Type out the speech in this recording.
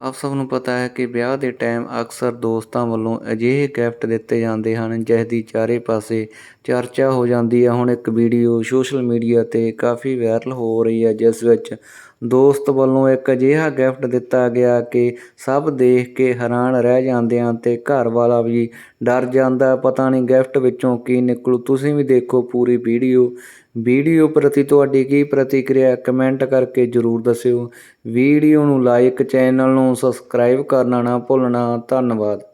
ਆਪ ਸਭ ਨੂੰ ਪਤਾ ਹੈ ਕਿ ਵਿਆਹ ਦੇ ਟਾਈਮ ਅਕਸਰ ਦੋਸਤਾਂ ਵੱਲੋਂ ਅਜਿਹੇ ਗਿਫਟ ਦਿੱਤੇ ਜਾਂਦੇ ਹਨ ਜਿਸ ਦੀ ਚਾਰੇ ਪਾਸੇ ਚਰਚਾ ਹੋ ਜਾਂਦੀ ਹੈ। ਹੁਣ ਇੱਕ ਵੀਡੀਓ ਸੋਸ਼ਲ ਮੀਡੀਆ 'ਤੇ ਕਾਫੀ ਵਾਇਰਲ ਹੋ ਰਹੀ ਹੈ, ਜਿਸ ਵਿੱਚ ਦੋਸਤ ਵੱਲੋਂ ਇੱਕ ਅਜਿਹਾ ਗਿਫਟ ਦਿੱਤਾ ਗਿਆ ਕਿ ਸਭ ਦੇਖ ਕੇ ਹੈਰਾਨ ਰਹਿ ਜਾਂਦੇ ਹਨ ਅਤੇ ਘਰ ਵਾਲਾ ਵੀ ਡਰ ਜਾਂਦਾ। ਪਤਾ ਨਹੀਂ ਗਿਫਟ ਵਿੱਚੋਂ ਕੀ ਨਿਕਲੂ। ਤੁਸੀਂ ਵੀ ਦੇਖੋ ਪੂਰੀ ਵੀਡੀਓ। ਵੀਡੀਓ ਪ੍ਰਤੀ ਤੁਹਾਡੀ ਕੀ ਪ੍ਰਤੀਕਿਰਿਆ? ਕਮੈਂਟ ਕਰਕੇ ਜਰੂਰ ਦੱਸਿਓ। ਵੀਡੀਓ ਨੂੰ ਲਾਈਕ, ਚੈਨਲ ਨੂੰ ਸਬਸਕ੍ਰਾਈਬ ਕਰਨਾ ਨਾ ਭੁੱਲਣਾ। ਧੰਨਵਾਦ।